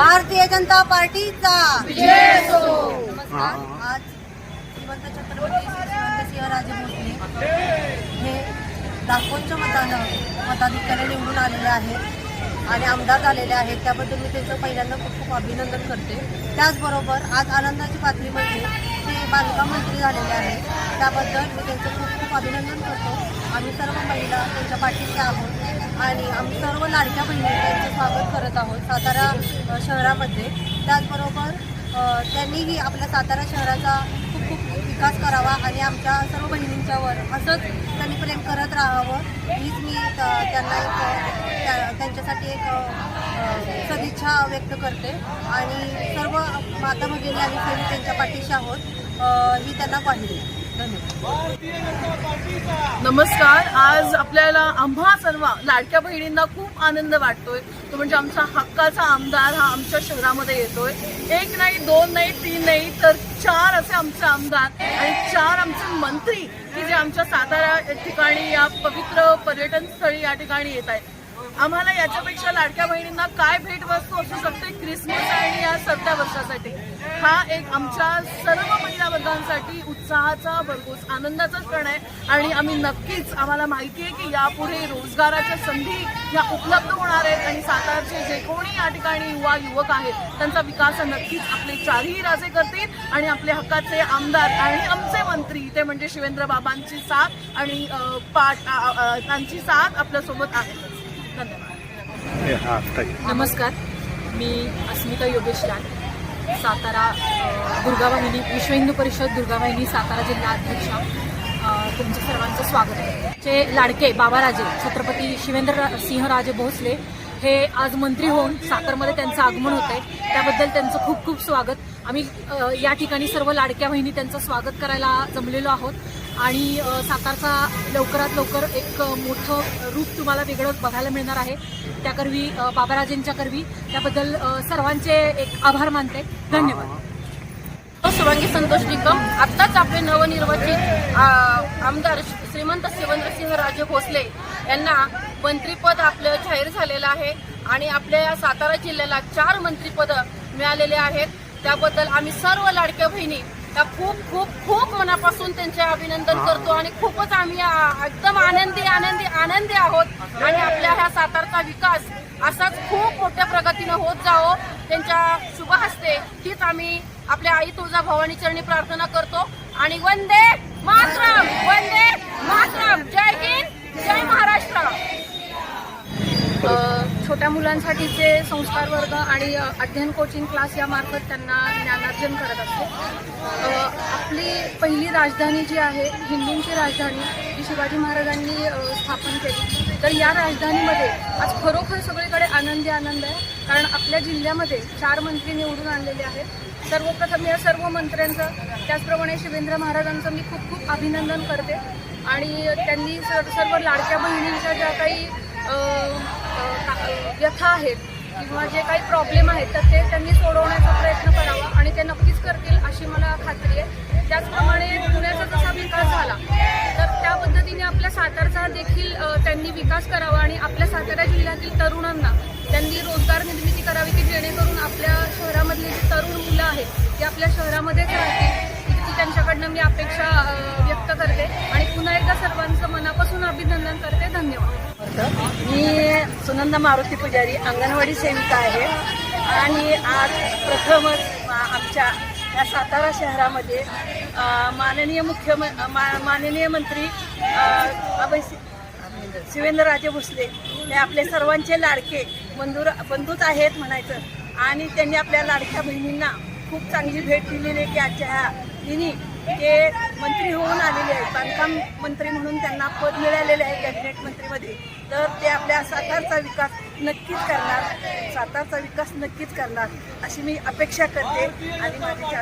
भारतीय जनता पार्टीचा. नमस्कार. आज श्रीमंत छत्रपती शिवंतसिंहराजे भोसले हे दाखवच्या मतानं मताधिक्याने निवडून आलेले आहेत आणि आमदार झालेले आहेत. त्याबद्दल मी त्यांचं पहिल्यांदा खूप खूप अभिनंदन करते. त्याचबरोबर आज आनंदाची बातमी म्हणजे ते बांधकाम मंत्री झालेले आहेत. त्याबद्दल मी त्यांचं खूप खूप अभिनंदन करतो. आम्ही सर्व महिला त्यांच्या पाठीशी आहोत आणि आम्ही सर्व लाडक्या बहिणी त्यांचं स्वागत करत. आहोत सातारा शहरामध्ये. त्याचबरोबर त्यांनीही आपल्या सातारा शहराचा खूप खूप विकास करावा आणि आमच्या सर्व बहिणींच्यावर असंच त्यांनी प्रेम करत राहावं. हीच मी त्यांना एक त्या- त्यांच्यासाठी एक सदिच्छा व्यक्त करते. आणि सर्व माता भगिनी आणि सैनिक त्यांच्या पाठीशी आहोत. ही त्यांना पाहिजे. नमस्कार. आज आपल्याला आम्हा सर्व लाडक्या बहिणींना खूप आनंद वाटतोय. तो म्हणजे आमचा हक्काचा आमदार हा आमच्या शहरामध्ये येतोय. एक नाही दोन नाही तीन नाही तर चार असे आमचे आमदार आणि चार आमचे मंत्री की जे आमच्या सातारा ठिकाणी या पवित्र पर्यटन स्थळी या ठिकाणी येत आहेत. आम्हाला याच्यापेक्षा लाडक्या बहिणींना काय भेटवस्तू असू शकते क्रिसमस आणि या सध्या वर्षासाठी? हा एक आमच्या सर्व महिला वर्गांसाठी उत्साहाचा भरघोस आनंदाचा क्षण आहे. आणि आम्ही नक्कीच आम्हाला माहिती आहे की यापुढे रोजगाराच्या संधी या उपलब्ध होणार आहेत आणि सातारचे जे कोणी या ठिकाणी युवा युवक आहेत त्यांचा विकास नक्कीच आपले चारही राजे करतील आणि आपले हक्काचे आमदार आणि आमचे मंत्री ते म्हणजे शिवेंद्र बाबांची साथ आणि पाठ त्यांची साथ आपल्यासोबत आहे. नमस्कार. मी अस्मिता योगेश लाल सातारा अ, दुर्गावाहिनी विश्व हिंदू परिषद दुर्गावाहिनी सातारा जिल्हा अध्यक्षा. तुमचं सर्वांचं स्वागत आहे. जे लाडके बाबाराजे छत्रपती शिवेंद्र सिंहराजे भोसले हे आज मंत्री होऊन सातारमध्ये त्यांचं आगमन होत आहे त्याबद्दल त्यांचं खूप खूप स्वागत. आम्ही या ठिकाणी सर्व लाडक्या बहिणी त्यांचं स्वागत करायला जमलेलो आहोत. आणि सातारचा लवकरात लवकर एक मोठं रूप तुम्हाला वेगळं बघायला मिळणार आहे. त्याकरवी बाबाराजेंच्या करवी. त्याबद्दल सर्वांचे एक आभार मानते. धन्यवाद. हो, सुरंगी संतोष निकम. आत्ताच आपले नवनिर्वाचित आमदार श्रीमंत शिवेंद्रसिंह राजे भोसले यांना मंत्रीपद आपलं जाहीर झालेलं आहे. आणि आपल्या या सातारा जिल्ह्याला चार मंत्रीपद मिळालेले आहेत. त्याबद्दल आम्ही सर्व लाडक्या बहिणी त्या खूप खूप खूप मनापासून त्यांचे अभिनंदन करतो आणि खूपच आम्ही एकदम आनंदी आनंदी आनंदी आहोत. आणि आपल्या ह्या सातारचा विकास असाच खूप मोठ्या प्रगतीनं होत जावो. त्यांच्या शुभ हस्ते हीच आम्ही आपल्या आई तुळजा भवानी चरणी प्रार्थना करतो. आणि वंदे मातरम वंदे मातरम. जय हिंद जय महाराष्ट्र. छोट्या मुलांसाठीचे संस्कार वर्ग आणि अध्ययन कोचिंग क्लास यामार्फत त्यांना ज्ञानार्जन करत असतो. आपली पहिली राजधानी जी आहे हिंदूंची राजधानी जी शिवाजी महाराजांनी स्थापन केली. तर या राजधानीमध्ये आज खरोखर सगळीकडे आनंदी आनंद आहे. कारण आपल्या जिल्ह्यामध्ये चार मंत्री निवडून आणलेले आहेत. सर्वप्रथम या सर्व मंत्र्यांचं त्याचप्रमाणे शिवेंद्र महाराजांचं मी खूप खूप अभिनंदन करते. आणि त्यांनी सर्व लाडक्या बहिणींच्या ज्या काही व्यथा आहेत किंवा जे काही प्रॉब्लेम आहेत तर ते त्यांनी सोडवण्याचा प्रयत्न करावा आणि ते नक्कीच करतील अशी मला खात्री आहे. त्याचप्रमाणे पुण्याचा जसा विकास झाला तर त्या पद्धतीने आपल्या सातारचा देखील त्यांनी विकास करावा आणि आपल्या सातारा जिल्ह्यातील तरुणांना त्यांनी रोजगार निर्मिती करावी की जेणेकरून आपल्या शहरामधली जी तरुण मुलं आहेत ती आपल्या शहरामध्येच राहतील त्यांच्याकडनं मी अपेक्षा व्यक्त करते आणि पुन्हा एकदा सर्वांचं मनापासून अभिनंदन करते. धन्यवाद. मी सुनंदा मारुती पुजारी अंगणवाडी सेविका आहे. आणि आज प्रथमच आमच्या या सातारा शहरामध्ये माननीय मुख्य माननीय मंत्री अ, अभय शिवेंद्रराजे भोसले हे आपले सर्वांचे लाडके बंधू बंधूच आहेत म्हणायचं. आणि त्यांनी आपल्या लाडक्या बहिणींना खूप चांगली भेट दिलेली आहे की आजच्या ह्या दिनी हे मंत्री होऊन आलेले आहेत बांधकाम मंत्री म्हणून त्यांना पद मिळालेले आहे कॅबिनेट मंत्रीमध्ये तर ते आपल्या सातारचा विकास नक्कीच करणार सातारचा विकास नक्कीच करणार अशी मी अपेक्षा करते आणि माझी